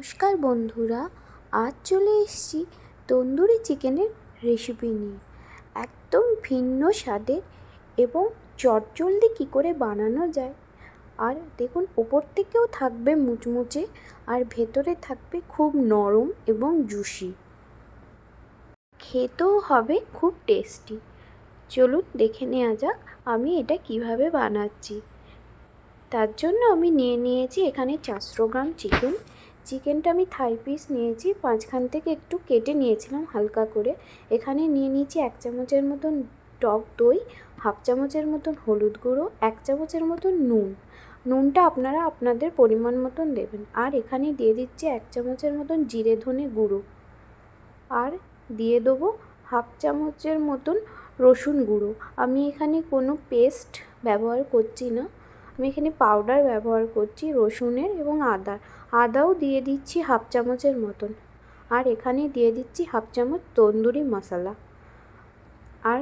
নমস্কার বন্ধুরা, আজ চলে এসেছি তন্দুরি চিকেনের রেসিপি নিয়ে। একদম ভিন্ন স্বাদের এবং চটজলদি কী করে বানানো যায়। আর দেখুন ওপর থেকেও থাকবে মুচমুচে আর ভেতরে থাকবে খুব নরম এবং জুসি। খেতেও হবে খুব টেস্টি। চলুন দেখে নেওয়া যাক আমি এটা কীভাবে বানাচ্ছি। তার জন্য আমি নিয়ে নিয়েছি এখানে চারশো গ্রাম চিকেন চিকেনটা আমি থাই পিস নিয়েছি মাঝখান থেকে একটু কেটে নিয়েছিলাম হালকা করে। এখানে নিয়ে নিয়েছি এক চামচের মতন টক দই, হাফ চামচের মতন হলুদ গুঁড়ো, এক চামচের মতন নুন। নুনটা আপনারা আপনাদের পরিমাণ মতন দেবেন। আর এখানে দিয়ে দিচ্ছি এক চামচের মতন জিরে ধনে গুঁড়ো। আর দিয়ে দেবো হাফ চামচের মতন রসুন গুঁড়ো। আমি এখানে কোনো পেস্ট ব্যবহার করছি না। আমি এখানে পাউডার ব্যবহার করছি রসুনের এবং আদার। আদাও দিয়ে দিচ্ছি হাফ চামচের মতন। আর এখানে দিয়ে দিচ্ছি হাফ চামচ তন্দুরি মশলা। আর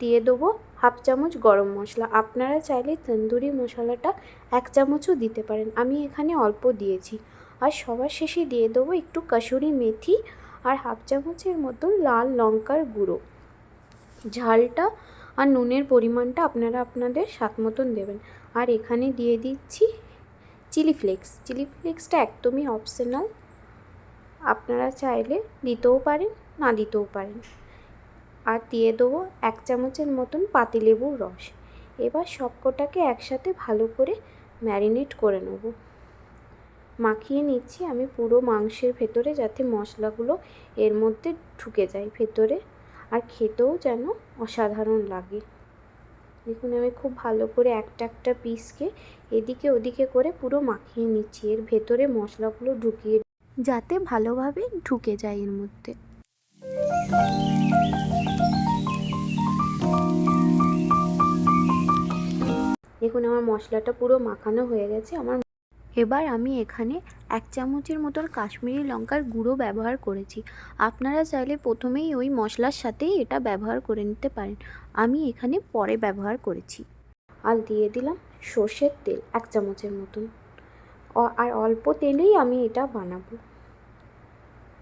দিয়ে দেবো হাফ চামচ গরম মশলা। আপনারা চাইলে তন্দুরি মশলাটা এক চামচও দিতে পারেন। আমি এখানে অল্প দিয়েছি। আর সবার শেষে দিয়ে দেবো একটু কাসুরি মেথি আর হাফ চামচের মতন লাল লঙ্কার গুঁড়ো। ঝালটা আর নুনের পরিমাণটা আপনারা আপনাদের স্বাদ মতন দেবেন। আর এখানে দিয়ে দিচ্ছি চিলি ফ্লেক্স। চিলি ফ্লেক্সটা একদমই অপশনাল আপনারা চাইলে দিতেও পারেন, না দিতেও পারেন। আর দিয়ে দেবো এক চামচের মতন পাতিলেবুর রস। এবার সবকটাকে একসাথে ভালো করে ম্যারিনেট করে নেব। মাখিয়ে নিচ্ছি আমি পুরো মাংসের ভেতরে যাতে মশলাগুলো এর মধ্যে ঢুকে যায়। ভেতরে আর খেতেও যেন অসাধারণ লাগে। দেখুন, আমি খুব ভালো করে একটা একটা পিসকে এদিকে ওদিকে করে পুরো মাখিয়ে নিচ্ছি। এর ভেতরে মশলাগুলো ঢুকিয়ে যাতে ভালোভাবে ঢুকে যায় এর মধ্যে। দেখুন, আমার মশলাটা পুরো মাখানো হয়ে গেছে। আমার এবার আমি এখানে এক চামচের মতন কাশ্মীরি লঙ্কার গুঁড়ো ব্যবহার করেছি। আপনারা চাইলে প্রথমেই ওই মশলার সাথেই এটা ব্যবহার করে নিতে পারেন। আমি এখানে পরে ব্যবহার করেছি। আর দিয়ে দিলাম সর্ষের তেল এক চামচের মতন। আর অল্প তেলেই আমি এটা বানাবো।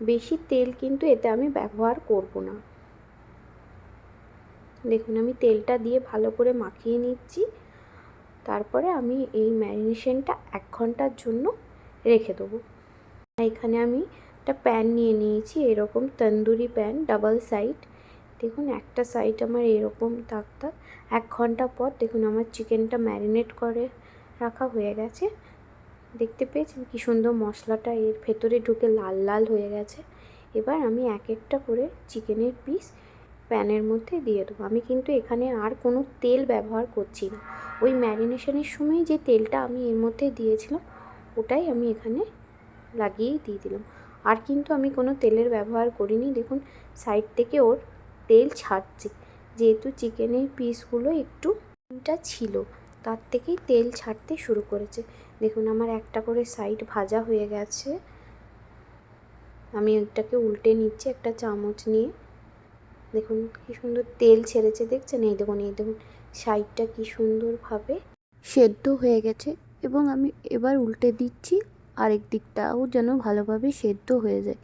বেশি তেল কিন্তু এতে আমি ব্যবহার করব না। দেখুন আমি তেলটা দিয়ে ভালো করে মাখিয়ে নিচ্ছি। তারপরে আমি এই ম্যারিনেশনটা এক ঘণ্টার জন্য রেখে দেবো। এখানে আমি একটা প্যান নিয়ে নিয়েছি, এরকম তন্দুরি প্যান, ডাবল সাইড। দেখুন, একটা সাইড আমার এরকম থাক থাক এক ঘণ্টা পর দেখুন, আমার চিকেনটা ম্যারিনেট করে রাখা হয়ে গেছে। দেখতে পেয়েছেন কী সুন্দর মশলাটা, এর ভেতরে ঢুকে লাল লাল হয়ে গেছে। এবার আমি এক একটা করে চিকেনের পিস প্যানের মধ্যে দিয়ে দেবো। আমি কিন্তু এখানে আর কোনো তেল ব্যবহার করছি না। ওই ম্যারিনেশনের সময় যে তেলটা আমি এর মধ্যে দিয়েছিলাম, ওটাই আমি এখানে লাগিয়েই দিয়ে দিলাম। আর কিন্তু আমি কোনো তেলের ব্যবহার করিনি। দেখুন, সাইড থেকে ওর তেল ছাড়ছে। যেহেতু চিকেনের পিসগুলো একটু টা ছিল, তার থেকেই তেল ছাড়তে শুরু করেছে। দেখুন, আমার একটা করে সাইড ভাজা হয়ে গেছে। আমি ওইটাকে উল্টে নিচ্ছি একটা চামচ নিয়ে। দেখুন, কি সুন্দর তেল ছেড়েছে, দেখছেন? এই দেখুন এই দেখুন, সাইডটা কি সুন্দরভাবে সেদ্ধ হয়ে গেছে এবং আমি এবার উল্টে দিচ্ছি আরেক দিকটাও যেন ভালোভাবে সেদ্ধ হয়ে যায়।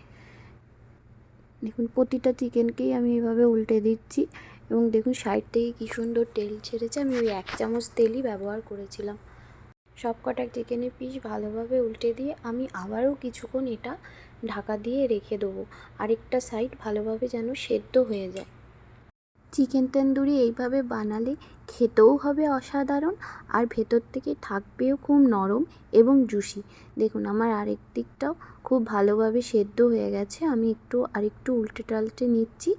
দেখুন, প্রতিটা চিকেনকেই আমি এভাবে উল্টে দিচ্ছি এবং দেখুন, সাইড থেকে কী সুন্দর তেল ছেড়েছে। আমি ওই এক চামচ তেলই ব্যবহার করেছিলাম। সব কটা চিকেনের পিস ভালোভাবে উল্টে দিয়ে আমি আবারও কিছুক্ষণ এটা ঢাকা দিয়ে রেখে দেবো। আরেকটা সাইড ভালোভাবে যেন সেদ্ধ হয়ে যায়। চিকেন তন্দুরি এইভাবে বানালে খেতেও হবে অসাধারণ আর ভেতর থেকে থাকবেও খুব নরম এবং জুসি দেখুন, আমার আরেক দিকটাও খুব ভালোভাবে সেদ্ধ হয়ে গেছে। আমি একটু আরেকটু উল্টে টাল্টে নিচ্ছি।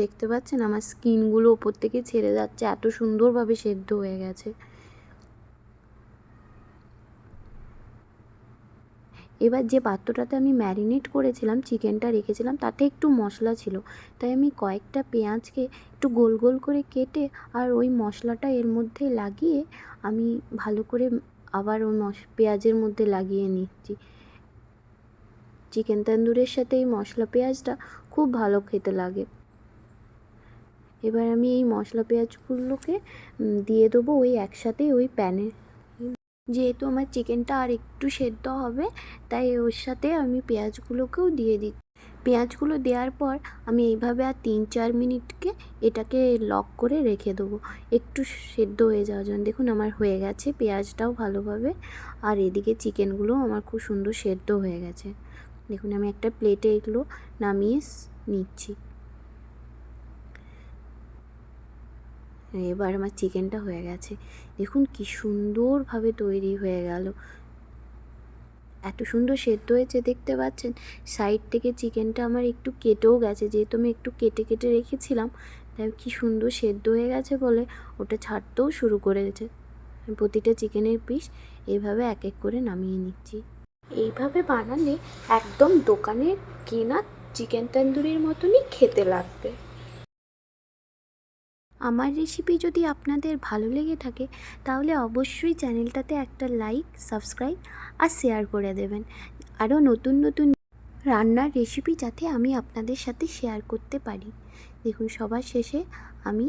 দেখতে পাচ্ছেন, আমার স্কিনগুলো ওপর থেকে ছেড়ে যাচ্ছে, এত সুন্দরভাবে সেদ্ধ হয়ে গেছে। এবার যে পাত্রটাতে আমি ম্যারিনেট করেছিলাম, চিকেনটা রেখেছিলাম, তাতে একটু মশলা ছিল। তাই আমি কয়েকটা পেঁয়াজকে একটু গোল গোল করে কেটে আর ওই মশলাটা এর মধ্যে লাগিয়ে আমি ভালো করে আবার ওই মশ, পেঁয়াজের মধ্যে লাগিয়ে নিচ্ছি। চিকেন তন্দুরের সাথে এই মশলা পেঁয়াজটা খুব ভালো খেতে লাগে। এবার আমি এই মশলা পেঁয়াজগুলোকে দিয়ে দেবো ওই একসাথে ওই প্যানে যেহেতু আমার চিকেনটা আর একটু সেদ্ধ হবে, তাই ওর সাথে আমি পেঁয়াজগুলোকেও দিয়ে দিই পেঁয়াজগুলো দেওয়ার পর আমি এইভাবে আর তিন চার মিনিটকে এটাকে লক করে রেখে দেবো। একটু সেদ্ধ হয়ে যাওয়ার জন্য। দেখুন আমার হয়ে গেছে পেঁয়াজটাও ভালোভাবে। আর এদিকে চিকেনগুলোও আমার খুব সুন্দর সেদ্ধ হয়ে গেছে। দেখুন আমি একটা প্লেটে এগুলো নামিয়ে নিচ্ছি। এবার আমার চিকেনটা হয়ে গেছে। দেখুন কি সুন্দরভাবে তৈরি হয়ে গেল। এত সুন্দর সেদ্ধ হয়েছে, দেখতে পাচ্ছেন? সাইড থেকে চিকেনটা আমার একটু কেটেও গেছে, যেহেতু আমি একটু কেটে কেটে রেখেছিলাম, তাই কি সুন্দর সেদ্ধ হয়ে গেছে বলে ওটা ছাড়তেও শুরু করেছে। প্রতিটা চিকেনের পিস এইভাবে এক এক করে নামিয়ে নিচ্ছি। এইভাবে বানালে একদম দোকানের কেনা চিকেন তন্দুরির মতনই খেতে লাগবে। আমার রেসিপি যদি আপনাদের ভালো লেগে থাকে, তাহলে অবশ্যই চ্যানেলটাতে একটা লাইক সাবস্ক্রাইব আর শেয়ার করে দেবেন। আরও নতুন নতুন রান্নার রেসিপি যাতে আমি আপনাদের সাথে শেয়ার করতে পারি। দেখুন, সবার শেষে আমি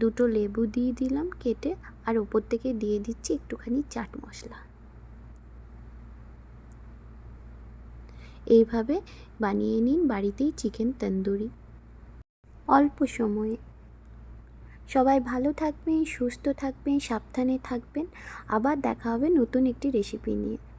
দুটো লেবু দিয়ে দিলাম কেটে, আর ওপর থেকে দিয়ে দিচ্ছি একটুখানি চাট মশলা। এইভাবে বানিয়ে নিন বাড়িতেই চিকেন তন্দুরি। অল্প সময়ে। সবাই ভালো থাকবেন সুস্থ থাকবেন সাবধানে থাকবেন। আবার দেখা হবে নতুন একটি রেসিপি নিয়ে।